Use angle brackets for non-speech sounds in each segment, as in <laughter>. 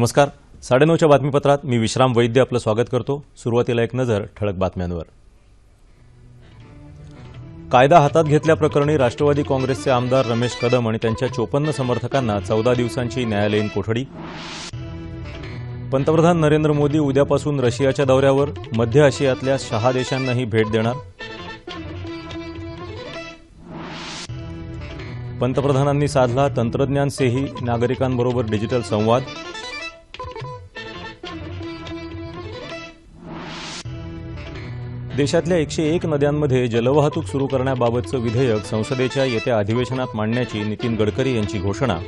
नमस्कार. साडेनऊच्या बातमीपत्रात मी विश्राम वैद्य आपलं स्वागत करतो. सुरुवातीला एक नजर ठळक बातम्यांवर. कायदा हातात घेतल्याप्रकरणी राष्ट्रवादी काँग्रेसचे आमदार रमेश कदम आणि त्यांच्या चोपन्न समर्थकांना चौदा दिवसांची न्यायालयीन कोठडी. पंतप्रधान नरेंद्र मोदी उद्यापासून रशियाच्या दौऱ्यावर मध्य आशियातल्या सहा देशांनाही भेट देणार. पंतप्रधानांनी साधला तंत्रज्ञान सेही नागरिकांबरोबर डिजिटल संवाद. देशातल्या एकशे एक नद्यांमध्ये जलवाहतूक सुरू करण्याबाबतचं विधेयक संसदेच्या येत्या अधिवेशनात मांडण्याची नितीन गडकरी यांची घोषणा.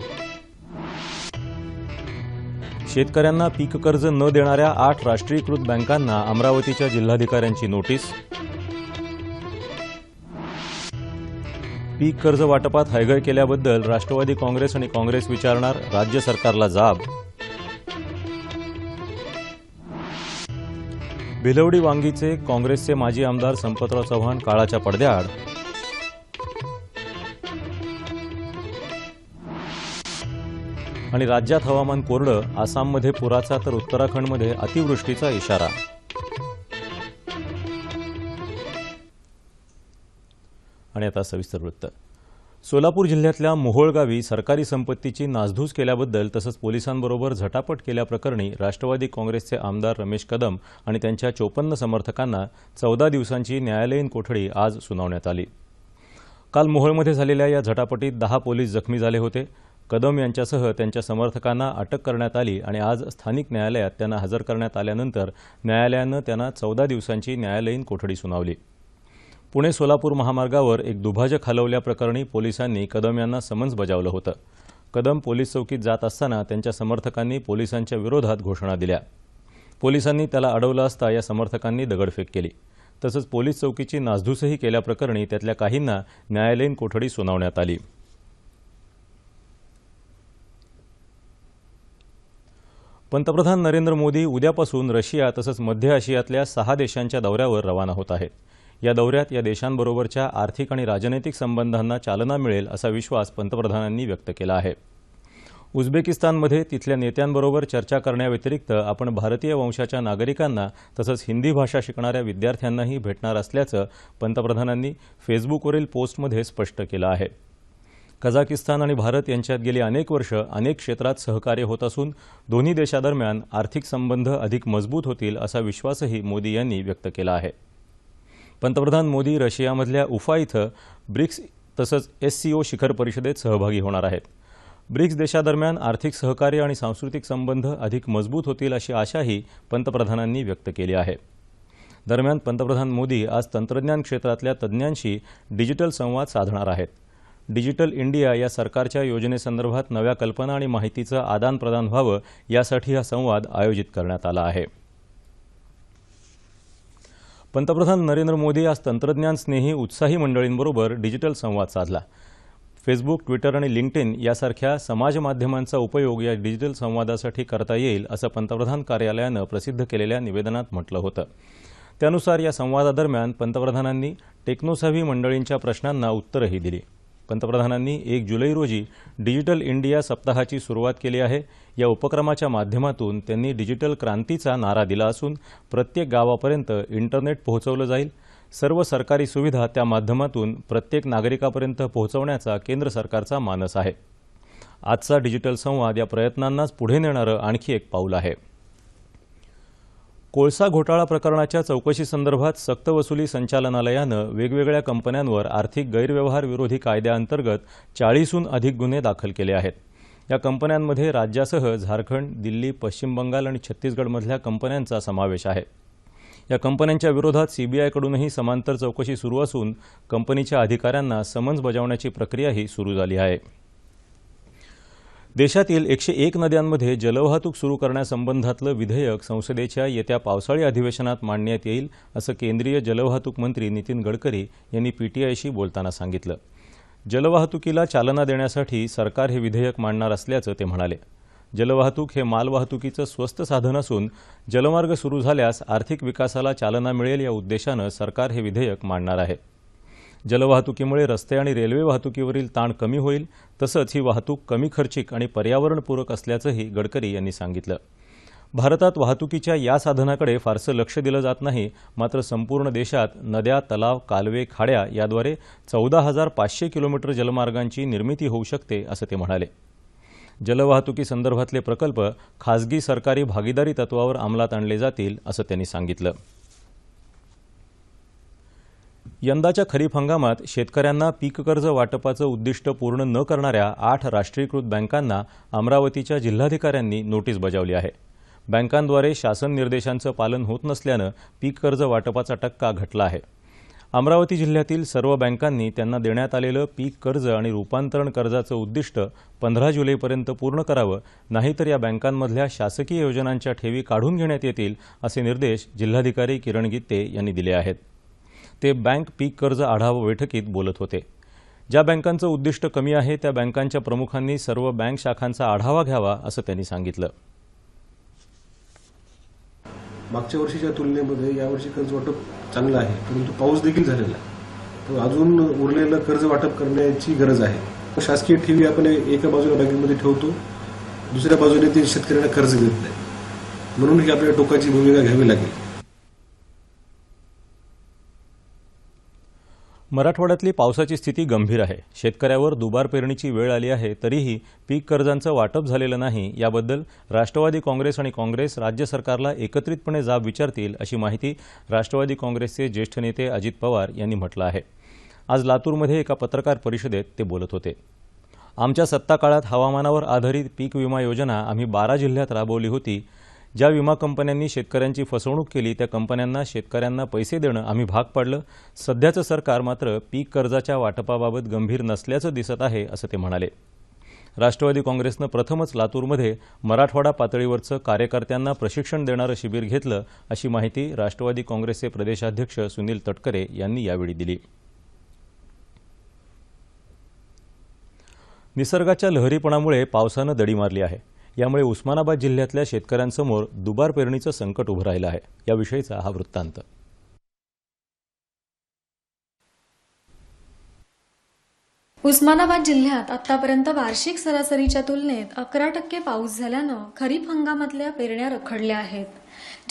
शेतकऱ्यांना पीक कर्ज न देणाऱ्या आठ राष्ट्रीयकृत बँकांना अमरावतीच्या जिल्हाधिकाऱ्यांची नोटीस. पीक कर्ज वाटपात हयगय केल्याबद्दल राष्ट्रवादी काँग्रेस आणि काँग्रेस विचारणार राज्य सरकारला जाब. भिलवडी वांगीचे काँग्रेसचे माजी आमदार संपतराव चव्हाण काळाच्या पडद्याआड. आणि राज्यात हवामान कोरडं आसाममध्ये पुराचा तर उत्तराखंडमध्ये अतिवृष्टीचा इशारा. आणि आता सविस्तर वृत्त. सोलापूर जिल्ह्यातल्या मोहोळगावी सरकारी संपत्तीची नासधूस केल्याबद्दल तसंच पोलिसांबरोबर झटापट केल्याप्रकरणी राष्ट्रवादी काँग्रेसचे आमदार रमेश कदम आणि त्यांच्या चोपन्न समर्थकांना चौदा दिवसांची न्यायालयीन कोठडी आज सुनावण्यात आली. काल मोहोळमध्ये झालेल्या या झटापटीत दहा पोलीस जखमी झाले होते. कदम यांच्यासह त्यांच्या समर्थकांना अटक करण्यात आली आणि आज स्थानिक न्यायालयात त्यांना हजर करण्यात आल्यानंतर न्यायालयानं त्यांना चौदा दिवसांची न्यायालयीन कोठडी सुनावली. पुणे सोलापूर महामार्गावर एक दुभाजक हलवल्याप्रकरणी पोलिसांनी कदम यांना समन्स बजावलं होतं. कदम पोलीस चौकीत जात असताना त्यांच्या समर्थकांनी पोलिसांच्या विरोधात घोषणा दिल्या. पोलिसांनी त्याला अडवलं असता या समर्थकांनी दगडफेक केली. तसंच पोलीस चौकीची नासधूसही केल्याप्रकरणी त्यातल्या काहींना न्यायालयीन कोठडी सुनावण्यात आली. पंतप्रधान नरेंद्र मोदी उद्यापासून रशिया तसंच मध्य आशियातल्या सहा देशांच्या दौऱ्यावर रवाना होत आहेत. या दौऱ्यात या देशांबरोबरच्या आर्थिक आणि राजनैतिक संबंधांना चालना मिळेल असा विश्वास पंतप्रधानांनी व्यक्त केला आहे. उझबेकिस्तानमध्ये तिथल्या नेत्यांबरोबर चर्चा करण्याव्यतिरिक्त आपण भारतीय वंशाच्या नागरिकांना तसंच हिंदी भाषा शिकणाऱ्या विद्यार्थ्यांनाही भेटणार असल्याचं पंतप्रधानांनी फेसबुकवरील पोस्टमध्ये स्पष्ट केलं आहे. कझाकिस्तान आणि भारत यांच्यात गेली अनेक वर्ष अनेक क्षेत्रात सहकार्य होत असून दोन्ही देशादरम्यान आर्थिक संबंध अधिक मजबूत होतील असा विश्वासही मोदी यांनी व्यक्त केला आहे. पंतप्रधान मोदी रशियामधल्या उफा इथं ब्रिक्स तसंच एस सी ओ शिखर परिषदेत सहभागी होणार आहेत. ब्रिक्स देशादरम्यान आर्थिक सहकार्य आणि सांस्कृतिक संबंध अधिक मजबूत होतील अशी आशाही पंतप्रधानांनी व्यक्त केली आहे. दरम्यान पंतप्रधान मोदी आज तंत्रज्ञान क्षेत्रातल्या तज्ज्ञांशी डिजिटल संवाद साधणार आहेत. डिजिटल इंडिया या सरकारच्या योजनेसंदर्भात नव्या कल्पना आणि माहितीचं आदानप्रदान व्हावं यासाठी हा संवाद आयोजित करण्यात आला आहे. पंतप्रधान नरेंद्र मोदी आज तंत्रज्ञान स्नेही उत्साही मंडळींबरोबर डिजिटल संवाद साधला. फेसबुक ट्विटर आणि लिंक्डइन यासारख्या समाज माध्यमांचा उपयोग या डिजिटल संवादासाठी करता येईल असं पंतप्रधान कार्यालयानं प्रसिद्ध केलेल्या निवेदनात म्हटलं होतं. त्यानुसार या संवादादरम्यान पंतप्रधानांनी टेक्नोसाव्ही मंडळींच्या प्रश्नांना उत्तरही दिली. पंतप्रधानांनी एक जुलै रोजी डिजिटल इंडिया सप्ताहाची सुरुवात केली आहे. या उपक्रमाच्या माध्यमातून त्यांनी डिजिटल क्रांतीचा नारा दिला असून प्रत्येक गावापर्यंत इंटरनेट पोहोचवलं जाईल. सर्व सरकारी सुविधा त्या माध्यमातून प्रत्येक नागरिकापर्यंत पोहोचवण्याचा केंद्र सरकारचा मानस आहे. आजचा डिजिटल संवाद या प्रयत्नांनाच पुढे नेणारं आणखी एक पाऊल आहे. कोळसा घोटाळा प्रकरणाच्या चौकशीसंदर्भात सक्तवसुली संचालनालयानं वेगवेगळ्या कंपन्यांवर आर्थिक गैरव्यवहार विरोधी कायद्याअंतर्गत चाळीसहून अधिक गुन्हे दाखल केले आहेत. या कंपन्यांमध्ये राज्यासह झारखंड दिल्ली पश्चिम बंगाल आणि छत्तीसगडमधल्या कंपन्यांचा समावेश आहे. या कंपन्यांच्या विरोधात सीबीआयकडूनही समांतर चौकशी सुरू असून कंपनीच्या अधिकाऱ्यांना समन्स बजावण्याची प्रक्रियाही सुरू झाली आहे. देशातील एकशे एक नद्यांमध्ये जलवाहतूक सुरू करण्यासंबंधातलं विधेयक संसदेच्या येत्या पावसाळी अधिवेशनात मांडण्यात येईल असं केंद्रीय जलवाहतूक मंत्री नितीन गडकरी यांनी पीटीआयशी बोलताना सांगितलं. जलवाहतुकीला चालना देण्यासाठी सरकार हे विधेयक मांडणार असल्याचं ते म्हणाले. जलवाहतूक हे मालवाहतुकीचं स्वस्त साधन असून जलमार्ग सुरू झाल्यास आर्थिक विकासाला चालना मिळेल या उद्देशानं सरकार हे विधेयक मांडणार आहे. जलवाहतुकीमुळे रस्ते आणि रेल्वे वाहतुकीवरील ताण कमी होईल तसंच ही वाहतूक कमी खर्चिक आणि पर्यावरणपूरक असल्याचंही गडकरी यांनी सांगितलं. भारतात वाहतुकीच्या या साधनाकडे फारसं लक्ष दिलं जात नाही मात्र संपूर्ण देशात नद्या तलाव कालवे खाड्या याद्वारे चौदा हजार पाचशे किलोमीटर जलमार्गांची निर्मिती होऊ शकते असं ते म्हणाले. जलवाहतुकीसंदर्भातले प्रकल्प खासगी सरकारी भागीदारी तत्वावर अंमलात आणले जातील असं त्यांनी सांगितलं. यंदाच्या खरीप हंगामात शेतकऱ्यांना पीक कर्ज वाटपाचं उद्दिष्ट पूर्ण न करणाऱ्या आठ राष्ट्रीयकृत बँकांना अमरावतीच्या जिल्हाधिकाऱ्यांनी नोटीस बजावली आहे. बँकांद्वारे शासन निर्देशांचं पालन होत नसल्यानं पीक कर्ज वाटपाचा टक्का घटला आहे. अमरावती जिल्ह्यातील सर्व बँकांनी त्यांना देण्यात आलेलं पीक कर्ज आणि रूपांतरण कर्जाचं उद्दिष्ट पंधरा जुलैपर्यंत पूर्ण करावं नाहीतर या बँकांमधल्या शासकीय योजनांच्या ठेवी काढून घेण्यात येतील असे निर्देश जिल्हाधिकारी किरण गीते यांनी दिले आहेत. ते बँक पीक कर्ज आढावा बैठकीत बोलत होते. ज्या बँकांचं उद्दिष्ट कमी आहे त्या बँकांच्या प्रमुखांनी सर्व बँक शाखांचा आढावा घ्यावा असं त्यांनी सांगितलं. मागच्या वर्षीच्या तुलनेमध्ये यावर्षी कर्ज वाटप चांगलं आहे परंतु पाऊस देखील झालेला आहे. तर अजून उरलेलं कर्ज वाटप करण्याची गरज आहे. शासकीय ठेवी आपण एका बाजूला बँकेमध्ये ठेवतो दुसऱ्या बाजूने ते शेतकऱ्यांना कर्ज देत नाही. म्हणून ही आपल्याला टोकाची भूमिका घ्यावी लागेल. मराठवाड्यातली पावसाची स्थिती गंभीर आहे. शेतकऱ्यावर दुबार पेरणीची वेळ आली आहे तरीही पीक कर्जांचं वाटप झालेलं नाही. याबद्दल राष्ट्रवादी काँग्रेस आणि काँग्रेस राज्य सरकारला एकत्रितपणे जाब विचारतील अशी माहिती राष्ट्रवादी काँग्रेसचे ज्येष्ठ नेते अजित पवार यांनी म्हटलं आहे. आज लातूरमध्ये एका पत्रकार परिषदेत ते बोलत होते. आमच्या सत्ता काळात हवामानावर आधारित पीक विमा योजना आम्ही बारा जिल्ह्यात राबवली होती. ज्या विमा कंपन्यांनी शेतकऱ्यांची फसवणूक केली त्या कंपन्यांना शेतकऱ्यांना पैसे देणं आम्ही भाग पाडलं. सध्याचं सरकार मात्र पीक कर्जाच्या वाटपाबाबत गंभीर नसल्याचं दिसत आहे असं ते म्हणाले. राष्ट्रवादी काँग्रेसनं प्रथमच लातूरमध्ये मराठवाडा पातळीवरचं कार्यकर्त्यांना प्रशिक्षण देणारं शिबिर घेतलं अशी माहिती राष्ट्रवादी काँग्रेसचे प्रदेशाध्यक्ष सुनील तटकरे यांनी यावेळी दिली. निसर्गाच्या लहरीपणामुळे पावसानं दडी मारली आहे. यामुळे उस्मानाबाद जिल्ह्यातल्या शेतकऱ्यांसमोर दुबार पेरणीचं संकट उभं राहिलं आहे. याविषयीचा हा वृत्तांत. उस्मानाबाद जिल्ह्यात आतापर्यंत वार्षिक सरासरीच्या तुलनेत अकरा टक्के पाऊस झाल्यानं खरीप हंगामातल्या पेरण्या रखडल्या आहेत.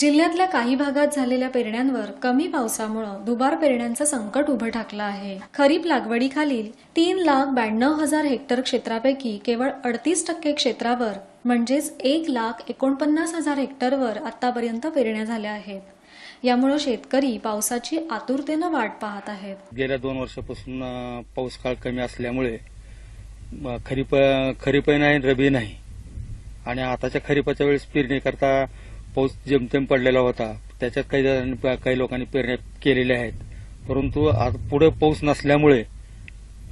जिल्ह्यातल्या काही भागात झालेल्या पेरण्यांवर कमी पावसामुळं दुबार पेरण्यांचं संकट उभं ठाकलं आहे. खरीप लागवडीखालील तीन लाख ब्याण्णव हजार हेक्टर क्षेत्रापैकी केवळ अडतीस टक्के क्षेत्रावर म्हणजेच एक लाख एकोणपन्नास हजार हेक्टरवर आतापर्यंत पेरण्या झाल्या आहेत. यामुळे शेतकरी पावसाची आतुरतेनं वाट पाहत आहेत. गेल्या दोन वर्षापासून पाऊस काळ कमी असल्यामुळे खरीप खरीप खरीपही नाही रबी नाही. आणि आताच्या खरीपाच्या वेळेस पेरणी करता पाऊस जेमतेम पडलेला होता. त्याच्यात काही जणांनी काही लोकांनी पेरण्या केलेल्या आहेत. परंतु पुढे पाऊस नसल्यामुळे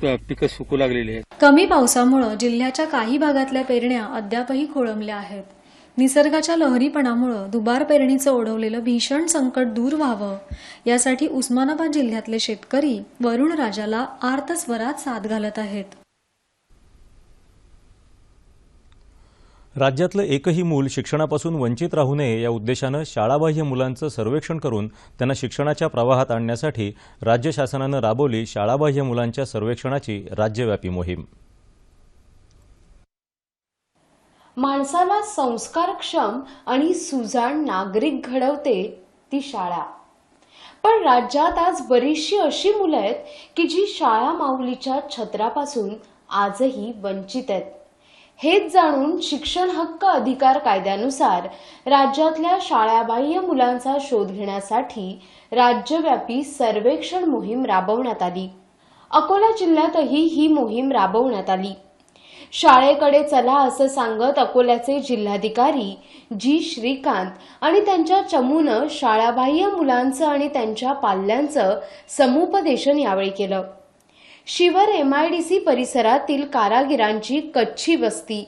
पिकं सुकू लागलेली आहेत. कमी पावसामुळं जिल्ह्याच्या काही भागातल्या पेरण्या अद्यापही खोळंबल्या आहेत. निसर्गाच्या लहरीपणामुळं दुबार पेरणीचं ओढवलेलं भीषण संकट दूर व्हावं यासाठी उस्मानाबाद जिल्ह्यातले शेतकरी वरुण राजाला आर्तस्वरात साथ घालत आहेत. राज्यातलं एकही मूल शिक्षणापासून वंचित राहू नये या उद्देशानं शाळाबाह्य मुलांचं सर्वेक्षण करून त्यांना शिक्षणाच्या प्रवाहात आणण्यासाठी राज्य शासनानं राबवली शाळाबाह्य मुलांच्या सर्वेक्षणाची राज्यव्यापी मोहीम. माणसाला संस्कारक्षम आणि सुजाण नागरिक घडवते ती शाळा. पण राज्यात आज बरीचशी अशी मुलं आहेत की जी शाळा माऊलीच्या छत्रापासून आजही वंचित आहेत. हेच जाणून शिक्षण हक्क अधिकार कायद्यानुसार राज्यातल्या शाळाबाह्य मुलांचा शोध घेण्यासाठी राज्यव्यापी सर्वेक्षण मोहीम राबवण्यात आली. अकोला जिल्ह्यातही ही मोहीम राबवण्यात आली. शाळेकडे चला असं सांगत अकोल्याचे जिल्हाधिकारी जी श्रीकांत आणि त्यांच्या चमूनं शाळाबाह्य मुलांचं आणि त्यांच्या पाल्यांचं समुपदेशन यावेळी केलं. शिवर एमआयडीसी परिसरातील कारागिरांची कच्ची वस्ती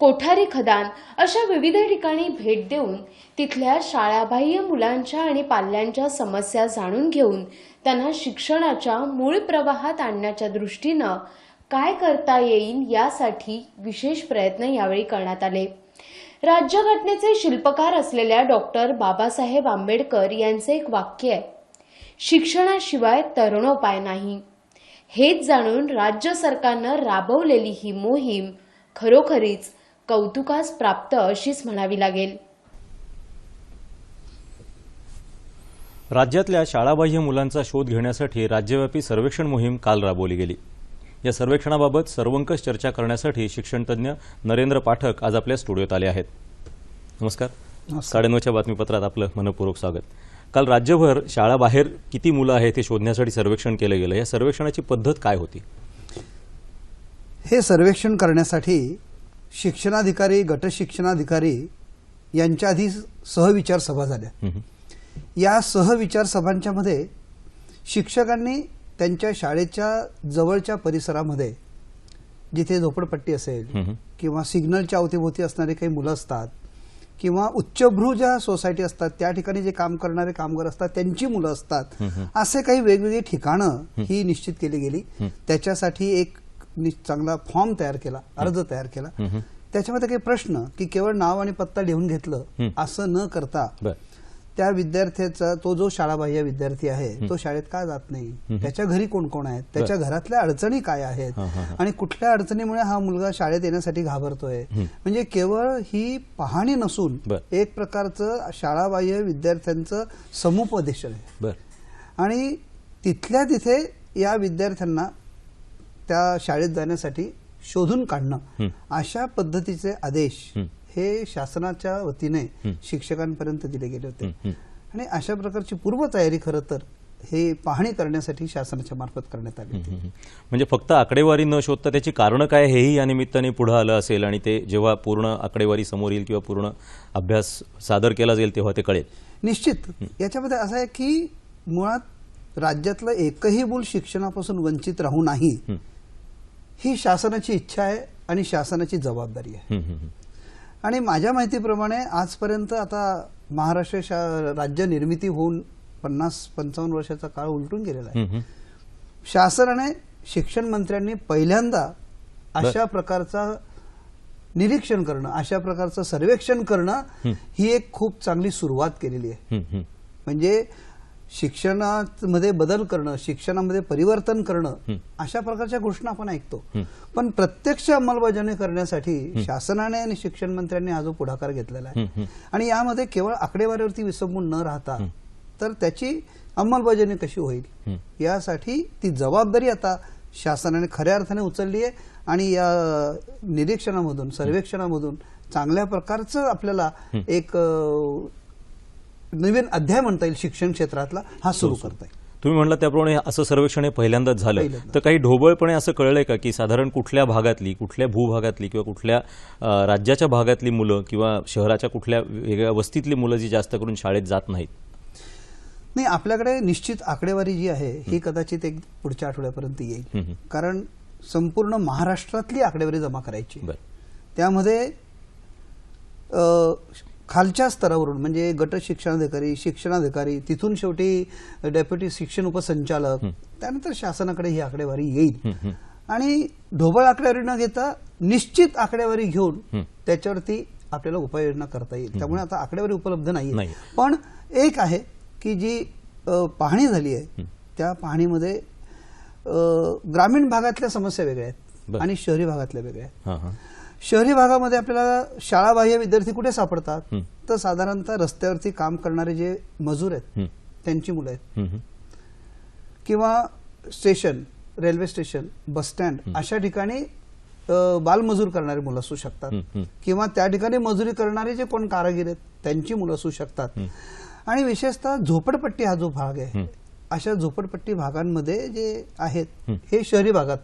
कोठारी खदान अशा विविध ठिकाणी भेट देऊन तिथल्या शाळाबाह्य मुलांच्या आणि पाल्यांच्या समस्या जाणून घेऊन त्यांना शिक्षणाच्या मूळ प्रवाहात आणण्याच्या दृष्टीनं काय करता येईल यासाठी विशेष प्रयत्न यावेळी करण्यात आले. राज्यघटनेचे शिल्पकार असलेल्या डॉक्टर बाबासाहेब आंबेडकर यांचे एक वाक्य आहे शिक्षणाशिवाय तरुणोपाय नाही. हेच जाणून राज्य सरकारनं राबवलेली ही मोहीम खरोखरीच कौतुकास प्राप्त अशीच म्हणावी लागेल. राज्यातल्या शाळाबाह्य मुलांचा शोध घेण्यासाठी राज्यव्यापी सर्वेक्षण मोहीम काल राबवली गेली. या सर्वेक्षणाबाबत सर्वंकष चर्चा करण्यासाठी शिक्षणतज्ञ नरेंद्र पाठक आज आपल्या स्टुडिओत आले आहेत. नमस्कार. साडेनऊच्या बातमीपत्रात आपलं मनपूर्वक स्वागत. काल राज्यभर शाळाबाहेर किती मुलं आहेत हे शोधण्यासाठी सर्वेक्षण केलं गेलं या सर्वेक्षणाची पद्धत काय होती हे सर्वेक्षण करण्यासाठी शिक्षणाधिकारी गटशिक्षणाधिकारी यांच्या आधी सहविचार सभा झाल्या. या सहविचार सभांच्या मध्ये शिक्षकांनी त्यांच्या शाळेच्या जवळच्या परिसरामध्ये जिथे झोपडपट्टी असेल. किंवा सिग्नलच्या अवतीभोवती असणारी काही मुलं असतात किंवा उच्चभ्रू ज्या सोसायटी असतात त्या ठिकाणी जे काम करणारे कामगार असतात त्यांची मुलं असतात असे काही वेगवेगळी ठिकाणं ही निश्चित केली गेली. त्याच्यासाठी एक चांगला फॉर्म तयार केला अर्ज तयार केला. त्याच्यामध्ये काही प्रश्न की केवळ नाव आणि पत्ता लिहून घेतलं असं न करता त्या विद्यार्थ्याचा तो जो शाळाबाह्य विद्यार्थी आहे तो शाळेत का जात नाही? त्याच्या घरी कोण कोण आहेत? त्याच्या घरातल्या अडचणी काय आहेत. आणि कुठल्या अडचणीमुळे हा मुलगा शाळेत येण्यासाठी घाबरतोय? म्हणजे केवळ ही पाहणी नसून. एक प्रकारचं शाळाबाह्य विद्यार्थ्यांचं समुपदेशन आहे. आणि तिथल्या तिथे या विद्यार्थ्यांना त्या शाळेत जाण्यासाठी शोधून काढणं. अशा पद्धतीचे आदेश हं. शासनाच्या वतीने. शिक्षकांपर्यंत दिले गेले होते. आणि अशा प्रकारची पूर्वतयारी खरं तर हे पाहणी करण्यासाठी शासनाच्या मार्फत करण्यात आली. म्हणजे फक्त आकडेवारी न शोधता त्याची कारणं काय हेही या निमित्ताने पुढे आलं असेल आणि ते जेव्हा पूर्ण आकडेवारी समोर येईल किंवा पूर्ण अभ्यास सादर केला जाईल तेव्हा ते कळेल निश्चित याच्यामध्ये असं आहे की मुळात राज्यातलं एकही मूल शिक्षणापासून वंचित राहू नाही हं. शासनाची इच्छा आहे आणि शासनाची जबाबदारी आहे आणि माझ्या माहितीप्रमाणे आजपर्यंत आता महाराष्ट्र शा- राज्य निर्मिती होऊन पन्नास पंचावन्न वर्षाचा काळ उलटून गेलेला आहे. शासनाने शिक्षण मंत्र्यांनी पहिल्यांदा अशा प्रकारचा निरीक्षण करणं अशा प्रकारचं सर्वेक्षण करणं ही एक खूप चांगली सुरुवात केलेली आहे. म्हणजे शिक्षणामध्ये बदल करणं शिक्षणामध्ये परिवर्तन करणं अशा प्रकारच्या घोषणा आपण ऐकतो. पण प्रत्यक्ष अंमलबजावणी करण्यासाठी शासनाने आणि शिक्षण मंत्र्यांनी हा जो पुढाकार घेतलेला आहे. आणि यामध्ये केवळ आकडेवारीवरती विसंबून न राहता तर त्याची अंमलबजावणी कशी होईल? यासाठी ती जबाबदारी आता शासनाने खऱ्या अर्थाने उचलली आहे आणि या निरीक्षणामधून सर्वेक्षणामधून चांगल्या प्रकारचं आपल्याला एक नवीन अध्याय म्हणता येईल शिक्षण क्षेत्रातला हा सुरू करता येईल. तुम्ही म्हणला त्याप्रमाणे असं सर्वेक्षण हे पहिल्यांदाच झालं. तर काही ढोबळपणे असं कळलंय का की साधारण कुठल्या भागातली कुठल्या भूभागातली किंवा कुठल्या राज्याच्या भागातली मुलं किंवा शहराच्या कुठल्या वेगळ्या वस्तीतली मुलं जी जास्त करून शाळेत जात नाहीत? नाही आपल्याकडे निश्चित आकडेवारी जी आहे ही कदाचित एक पुढच्या आठवड्यापर्यंत येईल. कारण संपूर्ण महाराष्ट्रातली आकडेवारी जमा करायची बर. त्यामध्ये खालच्या स्तरावरून म्हणजे गट शिक्षणाधिकारी शिक्षणाधिकारी तिथून शेवटी डेप्युटी शिक्षण उपसंचालक त्यानंतर शासनाकडे ही आकडेवारी येईल. आणि ढोबळ आकडेवारी न घेता निश्चित आकडेवारी घेऊन त्याच्यावरती आपल्याला उपाययोजना करता येईल. त्यामुळे आता आकडेवारी उपलब्ध नाही. पण एक आहे की जी पाहणी झाली आहे त्या पाहणीमध्ये ग्रामीण भागातल्या समस्या वेगळ्या आहेत. आणि शहरी भागातल्या वेगळ्या आहेत. शहरी भागामध्ये आपल्याला शाळाबाह्य विद्यार्थी कुठे सापडतात. तर साधारणतः रस्त्यावरती काम करणारे जे मजूर आहेत. त्यांची मुलं आहेत. किंवा station railway station bus stand अशा ठिकाणी बालमजूर करणारी मुलं असू शकतात. किंवा त्या ठिकाणी मजुरी करणारे जे कोण कारागीर आहेत त्यांची मुलं असू शकतात. आणि विशेषतः झोपडपट्टी हा जो भाग आहे अशा झोपडपट्टी भागांमध्ये जे आहेत हे शहरी भागात.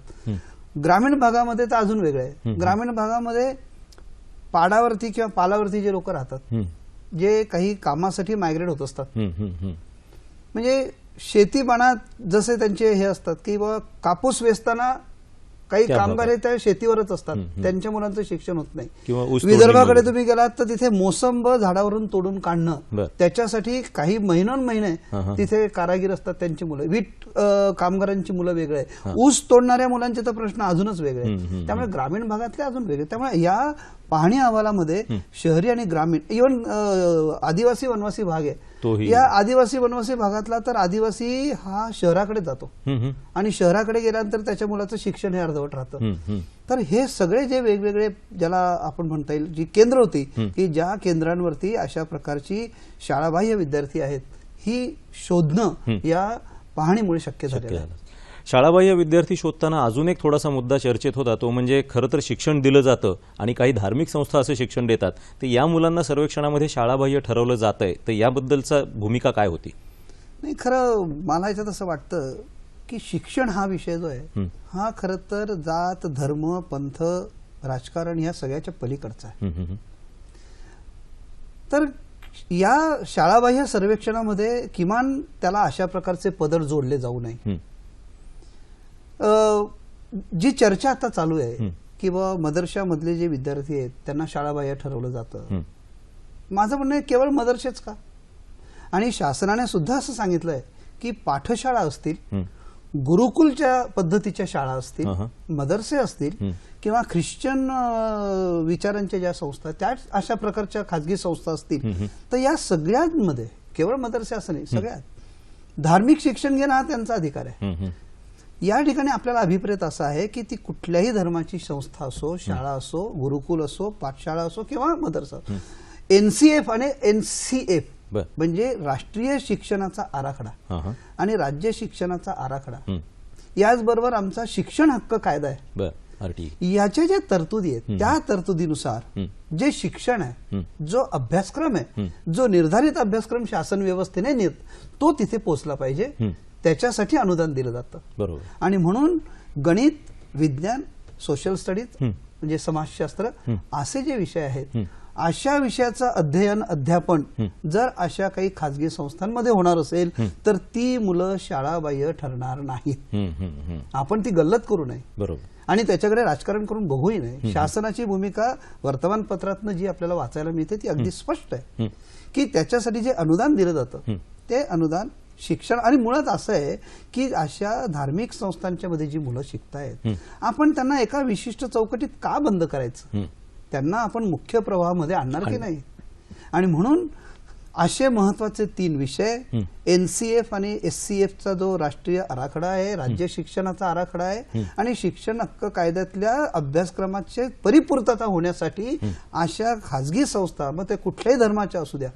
ग्रामीण भागामध्ये तर अजून वेगळं आहे ग्रामीण भागामध्ये पाडावरती किंवा पालावरती जे लोक राहतात. जे काही कामासाठी मायग्रेट होत असतात. म्हणजे शेतीबाणात जसे त्यांचे हे असतात की बाबा कापूस वेचताना काही कामगार हे भागात. त्या शेतीवरच असतात. त्यांच्या मुलांचं शिक्षण होत नाही. विदर्भाकडे तुम्ही गेलात तर तिथे मोसंब झाडावरून तोडून काढणं. त्याच्यासाठी काही महिनोन महिने. तिथे कारागीर असतात त्यांची मुलं. वीट कामगारांची मुलं वेगळे ऊस तोडणाऱ्या मुलांचे तर प्रश्न अजूनच वेगळे आहेत. त्यामुळे ग्रामीण भागातले अजून वेगळे त्यामुळे या पाहणी अहवालामध्ये शहरी आणि ग्रामीण इव्हन आदिवासी वनवासी भाग आहे. तोही. या आदिवासी वनवासी भागातला तर आदिवासी हा शहराकडे जातो. आणि शहराकडे गेल्यानंतर त्याच्या मुलाचं शिक्षण हे अर्धवट राहतं. तर हे सगळे जे वेगवेगळे ज्याला आपण म्हणता येईल जी केंद्र होती की ज्या केंद्रांवरती अशा प्रकारची शाळाबाह्य विद्यार्थी आहेत ही शोधणं या पाहणीमुळे शक्य झालेलं शाळाबाह्य विद्यार्थी शोधताना अजून एक थोडासा मुद्दा चर्चेत होता. तो म्हणजे खरं तर शिक्षण दिलं जातं आणि काही धार्मिक संस्था असं शिक्षण देतात. तर या मुलांना सर्वेक्षणामध्ये शाळाबाह्य ठरवलं जात आहे तर याबद्दलचा भूमिका काय होती? नाही खरं मला याच्यात असं वाटतं की शिक्षण हा विषय जो आहे हं. खरं तर जात धर्म पंथ राजकारण या सगळ्याच्या पलीकडचा आहे. तर या शाळाबाह्य सर्वेक्षणामध्ये किमान त्याला अशा प्रकारचे पदर जोडले जाऊ नये. जी चर्चा आता चालू आहे. की बा मदरशामधले जे विद्यार्थी आहेत त्यांना शाळाबाह्य ठरवलं जातं. माझं म्हणणं आहे केवळ मदरसेच का आणि शासनाने सुद्धा असं सांगितलंय की पाठशाळा असतील. गुरुकुलच्या पद्धतीच्या शाळा असतील. मदरसे असतील. किंवा ख्रिश्चन विचारांच्या ज्या संस्था त्या अशा प्रकारच्या खाजगी संस्था असतील तर या सगळ्यांमध्ये केवळ मदरसे असं नाही सगळ्यात धार्मिक शिक्षण घेणं हा त्यांचा अधिकार आहे. या ठिकाणी आपल्याला अभिप्रेत असा आहे की ती कुठल्याही धर्माची संस्था असो शाळा असो गुरुकुल असो पाठशाळा असो किंवा मदरसा एनसीएफ आणि एनसीएफ. म्हणजे राष्ट्रीय शिक्षणाचा आराखडा. आणि राज्य शिक्षणाचा आराखडा. याचबरोबर आमचा शिक्षण हक्क कायदा आहे. याच्या ज्या तरतुदी आहेत त्या तरतुदीनुसार जे शिक्षण आहे जो अभ्यासक्रम आहे जो निर्धारित अभ्यासक्रम शासन व्यवस्थेने नेत तो तिथे पोहोचला पाहिजे. त्याच्यासाठी अनुदान दिलं जातं. बरोबर. आणि म्हणून गणित विज्ञान सोशल स्टडीज म्हणजे समाजशास्त्र असे जे विषय आहेत अशा विषयाचं अध्ययन अध्यापन जर अशा काही खाजगी संस्थांमध्ये होणार असेल तर ती मुलं शाळाबाह्य ठरणार नाहीत. आपण ती गल्लत करू नये. बरोबर. आणि त्याच्याकडे राजकारण करून बघूही नये. शासनाची भूमिका वर्तमानपत्रातनं जी आपल्याला वाचायला मिळते ती अगदी स्पष्ट आहे. की त्याच्यासाठी जे अनुदान दिलं जातं ते अनुदान शिक्षण. आणि मुळात असं आहे की अशा धार्मिक संस्थांच्या मध्ये जी मुलं शिकतायत आपण त्यांना एका विशिष्ट चौकटीत का बंद करायचं. त्यांना आपण मुख्य प्रवाहामध्ये आणणार की नाही? आणि म्हणून असे महत्त्वाचे तीन विषय एनसीएफ आणि एससीएफचा जो राष्ट्रीय आराखडा आहे राज्य शिक्षणाचा आराखडा आहे आणि शिक्षण हक्क कायद्यातल्या अभ्यासक्रमाचे परिपूर्तता होण्यासाठी अशा खाजगी संस्था मग ते कुठल्याही धर्माच्या असू द्या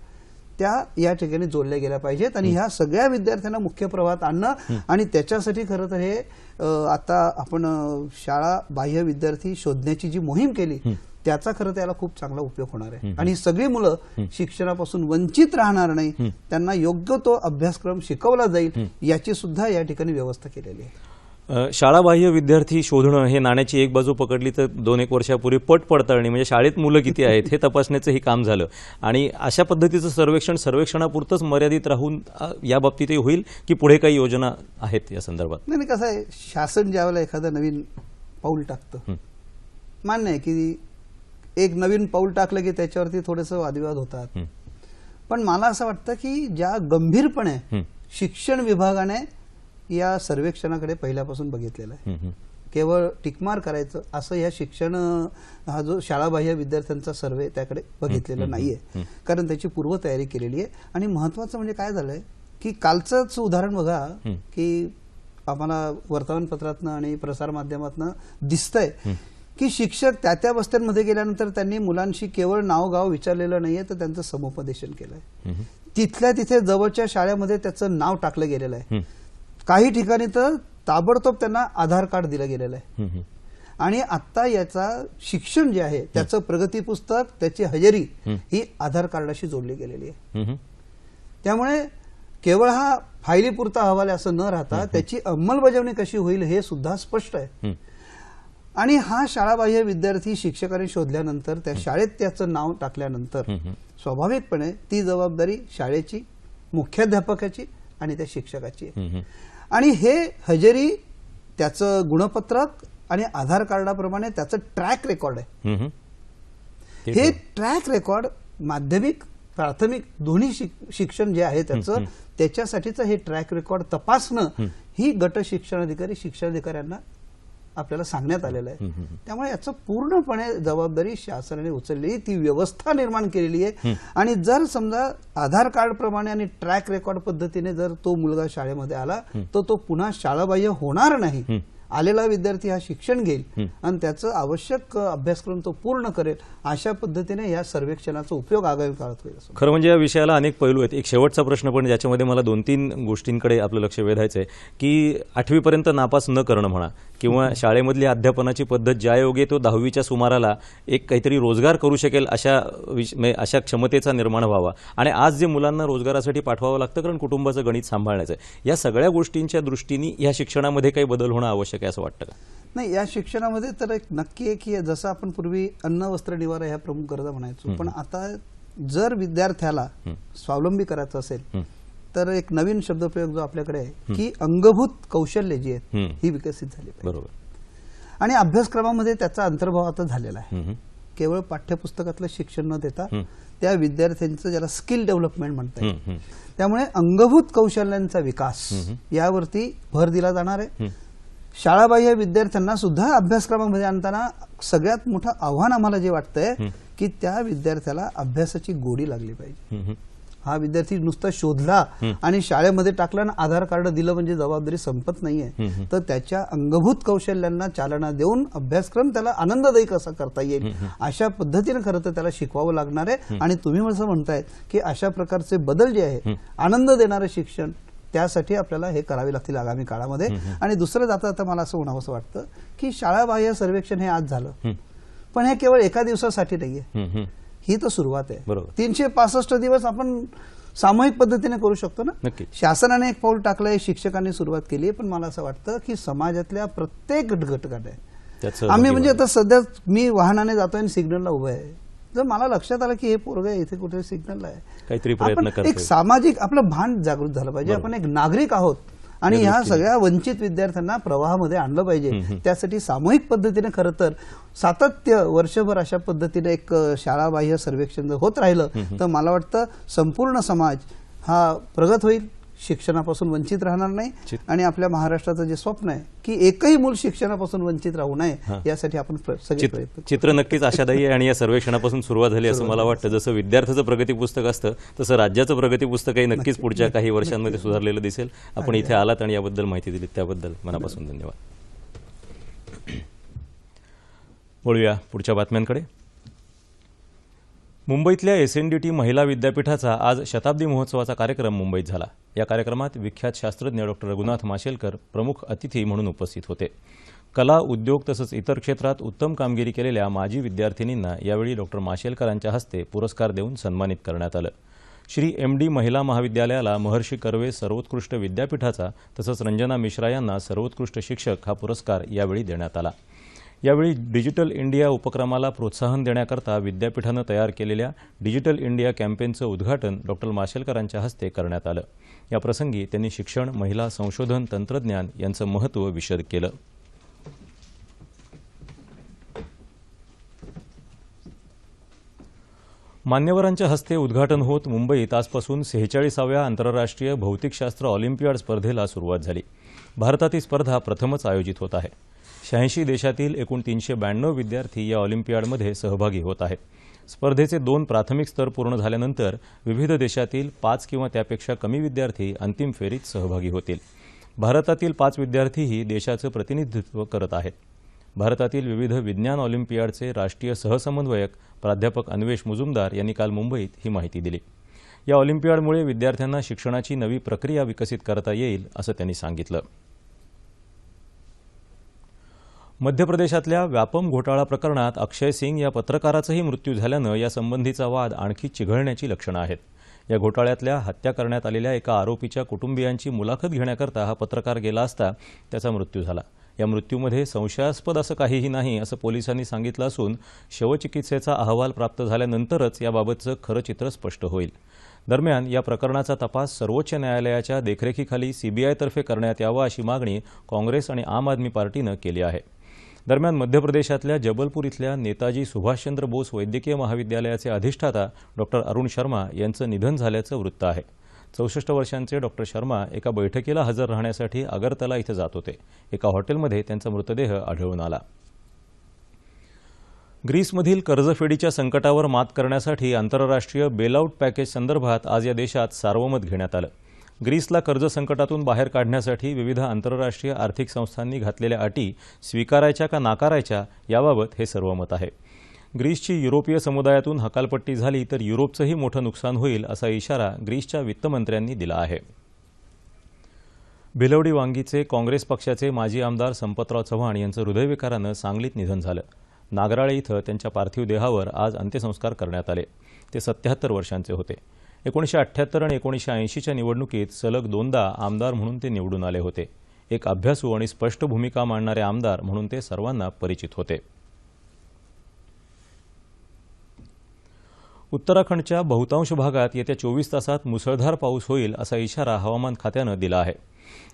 त्या या ठिकाणी जोडल्या गेल्या पाहिजेत आणि ह्या सगळ्या विद्यार्थ्यांना मुख्य प्रवाहात आणणं आणि त्याच्यासाठी खरं तर हे आता आपण शाळा बाह्य विद्यार्थी शोधण्याची जी मोहीम केली त्याचा खरं त्याला खूप चांगला उपयोग होणार आहे. आणि सगळी मुलं शिक्षणापासून वंचित राहणार नाही त्यांना योग्य तो अभ्यासक्रम शिकवला जाईल याची सुद्धा या ठिकाणी व्यवस्था केलेली आहे. शाळाबाह्य विद्यार्थी शोधणं हे नाण्याची एक बाजू पकडली तर दोन एक वर्षापूर्वी पट पडताळणी म्हणजे शाळेत मुलं किती आहेत हे तपासण्याचंही काम झालं. आणि अशा पद्धतीचं सर्वेक्षण सर्वेक्षणापुरतंच मर्यादित राहून या बाबतीतही होईल की पुढे काही योजना आहेत या संदर्भात? नाही नाही, कसं आहे शासन ज्यावेळेला एखादं नवीन पाऊल टाकतं मान्य आहे की एक नवीन पाऊल टाकलं की त्याच्यावरती थोडेसे वादविवाद होतात. पण मला असं वाटतं की ज्या गंभीरपणे हं. शिक्षण विभागाने या सर्वेक्षणाकडे पहिल्यापासून बघितलेलं आहे. केवळ टिकमार करायचं असं या शिक्षण हा जो शाळाबाह्य विद्यार्थ्यांचा सर्वे त्याकडे बघितलेलं नाहीये. कारण त्याची पूर्वतयारी केलेली आहे. आणि महत्वाचं म्हणजे काय झालंय की कालचंच उदाहरण बघा की आम्हाला वर्तमानपत्रातनं आणि प्रसारमाध्यमातनं दिसतंय की शिक्षक त्या त्या वस्त्यांमध्ये गेल्यानंतर त्यांनी मुलांशी केवळ नाव गाव विचारलेलं नाहीये तर त्यांचं समुपदेशन केलंय. तिथल्या तिथे जवळच्या शाळेमध्ये त्याचं नाव टाकलं गेलेलं आहे. काही ठिकाणी तर ताबडतोब त्यांना आधार कार्ड दिलं गेलेलं आहे. आणि आता याचा शिक्षण जे आहे त्याचं प्रगती पुस्तक त्याची हजेरी ही आधार कार्डाशी जोडली गेलेली आहे. त्यामुळे केवळ हा फायलीपुरता अहवाल असं न राहता त्याची अंमलबजावणी कशी होईल हे सुद्धा स्पष्ट आहे. आणि हा शाळाबाह्य विद्यार्थी शिक्षकाने शोधल्यानंतर त्या शाळेत त्याचं नाव टाकल्यानंतर स्वाभाविकपणे ती जबाबदारी शाळेची मुख्याध्यापकाची आणि त्या शिक्षकाची आहे. आणि हे हजेरी त्याचं गुणपत्रक आणि आधार कार्डाप्रमाणे त्याचं ट्रॅक रेकॉर्ड आहे. हे ट्रॅक रेकॉर्ड माध्यमिक प्राथमिक दोन्ही शिक- शिक्षण जे आहे त्याचं त्याच्यासाठीचं हे ट्रॅक रेकॉर्ड तपासणं ही गट शिक्षणाधिकारी शिक्षणाधिकाऱ्यांना आपल्याला सांगण्यात आलेलं आहे. त्यामुळे याचं पूर्णपणे जबाबदारी शासनाने उचलली. ती व्यवस्था निर्माण केलेली आहे. आणि जर समजा आधार कार्ड प्रमाणे आणि ट्रॅक रेकॉर्ड पद्धतीने जर तो मुलगा शाळेमध्ये आला तर तो पुन्हा शाळाबाह्य होणार नाही. आलेला विद्यार्थी हा शिक्षण घेईल आणि त्याचं आवश्यक अभ्यासक्रम तो पूर्ण करेल अशा पद्धतीने या सर्वेक्षणाचा उपयोग आगामी काळात होईल खरं म्हणजे या विषयाला अनेक पैलू आहेत. एक शेवटचा प्रश्न पण ज्याच्यामध्ये मला दोन तीन गोष्टींकडे आपलं लक्ष वेधायचं आहे की आठवीपर्यंत नापास न करणं म्हणा किंवा शाळेमधली अध्यापनाची पद्धत ज्या योगे तो दहावीच्या सुमाराला एक काहीतरी रोजगार करू शकेल अशा विश- म्हणजे अशा क्षमतेचा निर्माण व्हावा. आणि आज जे मुलांना रोजगारासाठी पाठवावं लागतं कारण कुटुंबाचं गणित सांभाळण्याचं या सगळ्या गोष्टींच्या दृष्टीने या शिक्षणामध्ये काही बदल होणं आवश्यक आहे असं वाटतं का? नाही या शिक्षणामध्ये तर एक नक्की आहे की जसं आपण पूर्वी अन्न वस्त्र निवारा ह्या प्रमुख गरजा म्हणायचो. पण आता जर विद्यार्थ्याला स्वावलंबी करायचं असेल तर एक नवीन शब्दप्रयोग जो आपल्याकडे आहे की अंगभूत कौशल्य जी आहेत. ही विकसित झाली पाहिजे बरोबर आणि अभ्यासक्रमामध्ये त्याचा अंतर्भाव आता झालेला आहे. केवळ पाठ्यपुस्तकातलं शिक्षण न देता. त्या विद्यार्थ्यांचं ज्याला स्किल डेव्हलपमेंट म्हणता येईल. त्यामुळे अंगभूत कौशल्यांचा विकास यावरती भर दिला जाणार आहे शाळाबाह्य विद्यार्थ्यांना सुद्धा अभ्यासक्रमामध्ये आणताना सगळ्यात मोठं आव्हान आम्हाला जे वाटतंय की त्या विद्यार्थ्याला अभ्यासाची गोडी लागली पाहिजे. हा विद्यार्थी नुसता शोधला आणि शाळेमध्ये टाकला आणि आधार कार्ड दिलं म्हणजे जबाबदारी संपत नाहीये. तर त्याच्या अंगभूत कौशल्यांना चालना देऊन अभ्यासक्रम त्याला आनंददायी कसा करता येईल? अशा पद्धतीने खरं तर त्याला शिकवावं लागणार आहे. आणि तुम्ही असं म्हणताय की अशा प्रकारचे बदल जे आहे आनंद देणारं शिक्षण त्यासाठी आपल्याला हे करावे लागतील आगामी काळामध्ये. आणि दुसरं जाता आता मला असं म्हणावं असं वाटतं की शाळाबाह्य सर्वेक्षण हे आज झालं. पण हे केवळ एका दिवसासाठी नाहीये. ही तर सुरुवात आहे बरोबर. तीनशे पासष्ट दिवस आपण सामूहिक पद्धतीने करू शकतो ना. शासनाने एक पाऊल टाकलंय शिक्षकांनी सुरुवात केली आहे पण मला असं वाटतं की समाजातल्या प्रत्येक घटकाने आम्ही म्हणजे. आता सध्या मी वाहनाने जातोय आणि सिग्नलला उभं आहे जर मला लक्षात आलं की हे पोरग इथे कुठे सिग्नलला आहे काहीतरी. एक सामाजिक आपलं भान जागृत झालं पाहिजे आपण एक नागरिक आहोत आणि ह्या. सगळ्या वंचित विद्यार्थ्यांना प्रवाहामध्ये आणलं पाहिजे. त्यासाठी सामूहिक पद्धतीने खरं तर सातत्य वर्षभर अशा पद्धतीने एक शाळाबाह्य सर्वेक्षण जर होत राहिलं तर मला वाटतं संपूर्ण समाज हा प्रगत होईल. शिक्षणापासून वंचित राहणार नाही आणि आपल्या महाराष्ट्राचं जे स्वप्न आहे की एकही मूल शिक्षणापासून वंचित राहू नये यासाठी आपण सगळे चित्र नक्कीच आशादायी आहे आणि या सर्वेक्षणापासून सुरुवात झाली असं मला वाटतं. जसं विद्यार्थ्याचं प्रगती पुस्तक असतं तसं राज्याचं प्रगती पुस्तकही नक्कीच पुढच्या काही वर्षांमध्ये सुधारलेलं दिसेल. आपण इथे आलात आणि याबद्दल माहिती दिली त्याबद्दल मनापासून धन्यवाद. <clears throat> वळूया पुढच्या बातम्यांकडे. मुंबईतल्या एस एन डी टी महिला विद्यापीठाचा आज शताब्दी महोत्सवाचा कार्यक्रम मुंबईत झाला. या कार्यक्रमात विख्यात शास्त्रज्ञ डॉक्टर रघुनाथ माशेलकर प्रमुख अतिथी म्हणून उपस्थित होते. कला उद्योग तसंच इतर क्षेत्रात उत्तम कामगिरी केलेल्या माजी विद्यार्थिनींना यावेळी डॉक्टर माशेलकरांच्या हस्ते पुरस्कार देऊन सन्मानित करण्यात आलं. श्री एम डी महिला महाविद्यालयाला महर्षी कर्वे सर्वोत्कृष्ट विद्यापीठाचा तसंच रंजना मिश्रा यांना सर्वोत्कृष्ट शिक्षक हा पुरस्कार यावेळी देण्यात आला. यावेळी डिजिटल इंडिया उपक्रमाला प्रोत्साहन देण्याकरता विद्यापीठानं तयार केलेल्या डिजिटल इंडिया कॅम्पेनचं उद्घाटन डॉक्टर माशेलकरांच्या हस्ते करण्यात आलं. याप्रसंगी त्यांनी शिक्षण महिला संशोधन तंत्रज्ञान यांचं महत्त्व विशद केलं. मान्यवरांच्या हस्ते उद्घाटन होत मुंबईत आजपासून सेहेचाळीसाव्या आंतरराष्ट्रीय भौतिकशास्त्र ऑलिम्पियाड स्पर्धेला सुरुवात झाली. भारतात ही स्पर्धा प्रथमच आयोजित होत आहे. शहाऐंशी देशातील एकूण तीनशे ब्याण्णव विद्यार्थी या ऑलिम्पियाडमध्ये सहभागी होत आहेत. स्पर्धेचे दोन प्राथमिक स्तर पूर्ण झाल्यानंतर विविध देशातील पाच किंवा त्यापेक्षा कमी विद्यार्थी अंतिम फेरीत सहभागी होतील. भारतातील पाच विद्यार्थीही देशाचं प्रतिनिधित्व करत आहेत. भारतातील विविध विज्ञान ऑलिम्पियाडचे राष्ट्रीय सहसमन्वयक प्राध्यापक अन्वेष मुजुमदार यांनी काल मुंबईत ही माहिती दिली. या ऑलिम्पियाडमुळे विद्यार्थ्यांना शिक्षणाची नवी प्रक्रिया विकसित करता येईल असं त्यांनी सांगितलं. मध्य प्रदेशातल्या व्यापम घोटाळा प्रकरणात अक्षय सिंग या पत्रकाराचाही मृत्यू झाल्यानं यासंबंधीचा वाद आणखी चिघळण्याची लक्षणं आहेत. या घोटाळ्यातल्या हत्या करण्यात आलेल्या एका आरोपीच्या कुटुंबियांची मुलाखत घेण्याकरता हा पत्रकार गेला असता त्याचा मृत्यू झाला. या मृत्यूमध्ये संशयास्पद असं काहीही नाही असं पोलिसांनी सांगितलं असून शवचिकित्सेचा अहवाल प्राप्त झाल्यानंतरच याबाबतचं खरं चित्र स्पष्ट होईल. दरम्यान या प्रकरणाचा तपास सर्वोच्च न्यायालयाच्या देखरेखीखाली सीबीआयतर्फे करण्यात यावा अशी मागणी काँग्रेस आणि आम आदमी पार्टीनं केली आहे. दरम्यान मध्य प्रदेशातल्या जबलपूर इथल्या नेताजी सुभाषचंद्र बोस वैद्यकीय महाविद्यालयाचे अधिष्ठाता डॉक्टर अरुण शर्मा यांचं निधन झाल्याचं वृत्त आहे. चौसष्ट वर्षांचे डॉक्टर शर्मा एका बैठकीला हजर राहण्यासाठी अगरतला इथं जात होते. एका हॉटेलमध्ये त्यांचा मृतदेह आढळून आला. ग्रीसमधील कर्जफेडीच्या संकटावर मात करण्यासाठी आंतरराष्ट्रीय बेलआउट पॅकेज संदर्भात आज या देशात सार्वमत घेण्यात आलं. ग्रीसला कर्ज संकटातून बाहेर काढण्यासाठी विविध आंतरराष्ट्रीय आर्थिक संस्थांनी घातलेल्या अटी स्वीकारायच्या का नाकारायच्या याबाबत हे सर्वमत आहे. ग्रीसची युरोपीय समुदायातून हकालपट्टी झाली तर युरोपचंही मोठं नुकसान होईल असा इशारा ग्रीसच्या वित्तमंत्र्यांनी दिला आहे. भिलवडी वांगीचे काँग्रेस पक्षाचे माजी आमदार संपतराव चव्हाण यांचं हृदयविकारानं सांगलीत निधन झालं. नागराळे इथं त्यांच्या पार्थिव देहावर आज अंत्यसंस्कार करण्यात आले. ते सत्याहत्तर वर्षांचे होते. एकोणीसशे अठ्ठ्याहत्तर आणि एकोणीसशे ऐंशीच्या निवडणुकीत सलग दोनदा आमदार म्हणून ते निवडून आले होते. एक अभ्यासू आणि स्पष्ट भूमिका मांडणारे आमदार म्हणून ते सर्वांना परिचित होते. उत्तराखंडच्या बहुतांश भागात येत्या चोवीस तासात मुसळधार पाऊस होईल असा इशारा हवामान खात्यानं दिला आहे.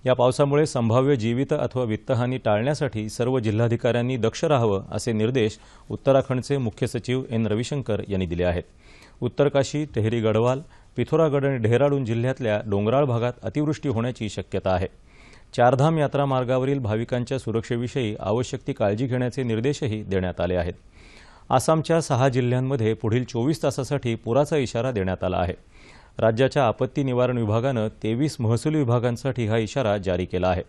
या पावसामुळे संभाव्य जीवित अथवा वित्तहानी टाळण्यासाठी सर्व जिल्हाधिकाऱ्यांनी दक्ष राहावं असे निर्देश उत्तराखंडचे मुख्य सचिव एन रविशंकर यांनी दिले आहेत. उत्तरकाशी तेहरी गढवाल पिथोरागड आणि डेहराडून जिल्ह्यातल्या डोंगराळ भागात अतिवृष्टी होण्याची शक्यता आहे. चारधाम यात्रा मार्गावरील भाविकांच्या सुरक्षेविषयी आवश्यक ती काळजी घेण्याचे निर्देशही देण्यात आले आहेत. आसामच्या सहा जिल्ह्यांमध्ये पुढील चोवीस तासासाठी पुराचा इशारा देण्यात आला आहे. राज्याच्या आपत्ती निवारण विभागानं तेवीस महसुली विभागांसाठी हा इशारा जारी केला आहे.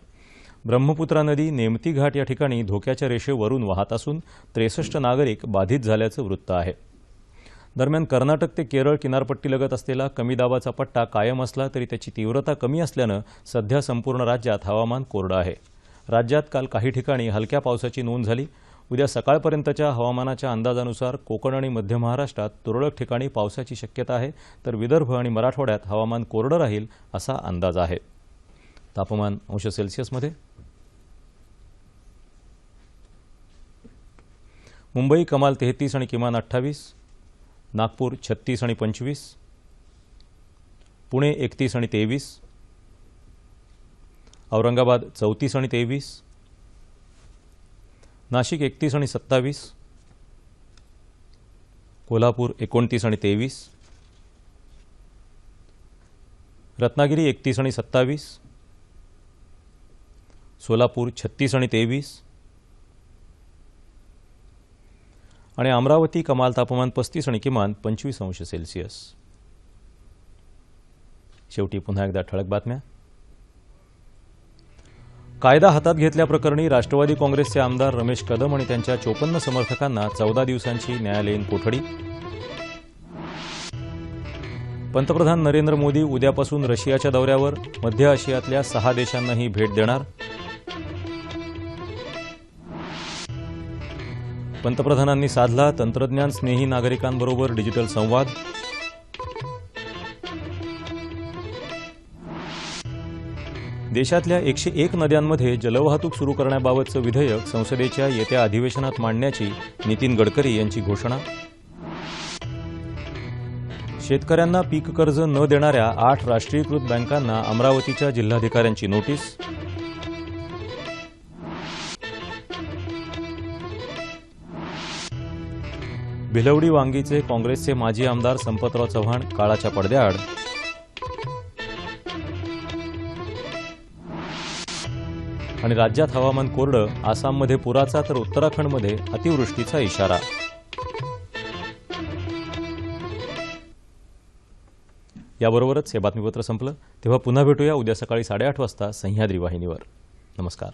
ब्रह्मपुत्रा नदी नेमती घाट या ठिकाणी धोक्याच्या रेषेवरून वाहत असून त्रेसष्ट नागरिक बाधित झाल्याचं वृत्त आहे. दरम्यान कर्नाटक ते केरळ किनारपट्टीलगत असलेला कमी दाबाचा पट्टा कायम असला तरी त्याची तीव्रता कमी असल्यानं सध्या संपूर्ण राज्यात हवामान कोरडं आहे. राज्यात काल काही ठिकाणी हलक्या पावसाची नोंद झाली. उद्या सकाळपर्यंतच्या हवामानाच्या अंदाजानुसार कोकण आणि मध्य महाराष्ट्रात तुरळक ठिकाणी पावसाची शक्यता आहे तर विदर्भ आणि मराठवाड्यात हवामान कोरडं राहील असा अंदाज आहे. तापमान अंश सेल्सिअसमध्ये मुंबई कमाल तेहतीस आणि किमान अठ्ठावीस. नागपूर छत्तीस आणि पंचवीस पुणे एकतीस आणि तेवीस औरंगाबाद चौतीस आणि तेवीस नाशिक एकतीस आणि सत्तावीस कोल्हापूर एकोणतीस आणि तेवीस रत्नागिरी एकतीस आणि सत्तावीस सोलापूर छत्तीस आणि तेवीस आणि अमरावती कमाल तापमान पस्तीस आणि किमान पंचवीस अंश सेल्सिअस. शेवटी पुन्हा एकदा ठळक बातम्या. कायदा हातात घेतल्याप्रकरणी राष्ट्रवादी काँग्रेसचे आमदार रमेश कदम आणि त्यांच्या चोपन्न समर्थकांना चौदा दिवसांची न्यायालयीन कोठडी. पंतप्रधान नरेंद्र मोदी उद्यापासून रशियाच्या दौऱ्यावर मध्य आशियातल्या सहा देशांनाही भेट देणार. पंतप्रधानांनी साधला तंत्रज्ञान स्नेही नागरिकांबरोबर डिजिटल संवाद. देशातल्या एकशे एक नद्यांमध्ये जलवाहतूक सुरू करण्याबाबतचं विधेयक संसदेच्या येत्या अधिवेशनात मांडण्याची नितीन गडकरी यांची घोषणा. शेतकऱ्यांना पीक कर्ज न देणाऱ्या आठ राष्ट्रीयकृत बँकांना अमरावतीच्या जिल्हाधिकाऱ्यांची नोटीस. भिलवडी वांगीचे काँग्रेसचे माजी आमदार संपतराव चव्हाण काळाच्या पडद्याआड. आणि राज्यात हवामान कोरडं आसाममध्ये पुराचा तर उत्तराखंडमध्ये अतिवृष्टीचा इशारा. याबरोबरच हे बातमीपत्र संपलं. तेव्हा पुन्हा भेटूया उद्या सकाळी साडेआठ वाजता सह्याद्री वाहिनीवर. नमस्कार.